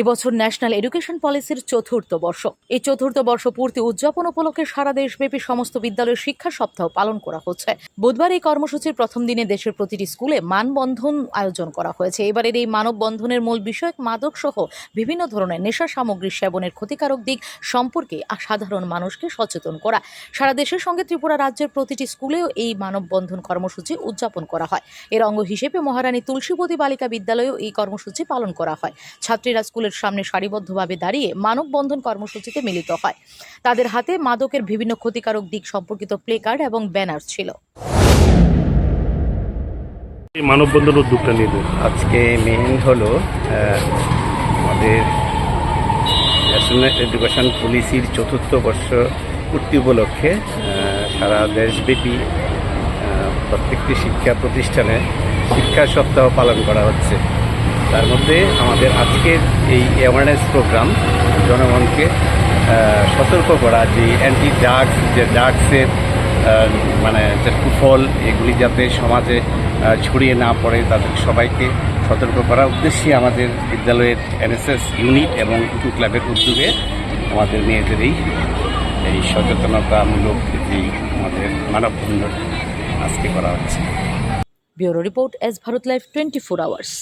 এবছর national education পলিসির চতুর্থ বর্ষ। এই চতুর্থ বর্ষ পূর্তি উদযাপন উপলক্ষে সারা দেশব্যাপী সমস্ত বিদ্যালয়ের শিক্ষা সপ্তাহ পালন করা হচ্ছে। বুধবার এই কর্মসূচির প্রথম দিনে দেশের প্রতিটি স্কুলে মানবন্ধন আয়োজন করা হয়েছে। এবারের এই মানববন্ধনের মূল বিষয় মাদক সহ বিভিন্ন ধরনের নেশা সামগ্রী সেবনের ক্ষতিকারক দিক সম্পর্কে সাধারণ মানুষকে সচেতন করা। সারা দেশের সঙ্গে ত্রিপুরা রাজ্যের প্রতিটি স্কুলেও এই মানববন্ধন কর্মসূচি উদযাপন করা হয়। এর অঙ্গ হিসেবে মহারানী তুলসীবতী বালিকা বিদ্যালয়েও এই কর্মসূচি পালন করা হয়। ছাত্রীরা স্কুলের সামনে সারিবদ্ধভাবে দাঁড়িয়ে মানববন্ধন কর্মসূচিতে মিলিত হয়। তাদের হাতে মাদকের বিভিন্ন ক্ষতিকারক দিক সম্পর্কিত প্লে কার্ড এবং ব্যানার ছিল। এই মানববন্ধন উদ্যোগটা নিলেন আজকে মেইন হলো আহ, আমাদের ন্যাশনাল এডুকেশন পলিসির চতুর্থ বর্ষ পূর্তি উপলক্ষে আহ, সারা দেশব্যাপী আহ, প্রত্যেকটি শিক্ষা প্রতিষ্ঠানে শিক্ষা সপ্তাহ পালন করা হচ্ছে। তার মধ্যে আমাদের আজকের এই অ্যাওয়ারনেস প্রোগ্রাম জনগণকে সতর্ক করা, যে অ্যান্টি ড্রাগস যে ড্রাগসের মানে যে কুফল, এগুলি যাতে সমাজে ছড়িয়ে না পড়ে, তাদের সবাইকে সতর্ক করার উদ্দেশ্যে আমাদের বিদ্যালয়ের এনএসএস ইউনিট এবং ইকু ক্লাবের উদ্যোগে আমাদের মেয়েদের এই এই সচেতনতামূলক যে আমাদের মানববন্ধন আজকে করা হচ্ছে। Bureau report S Bharat life twenty four hours.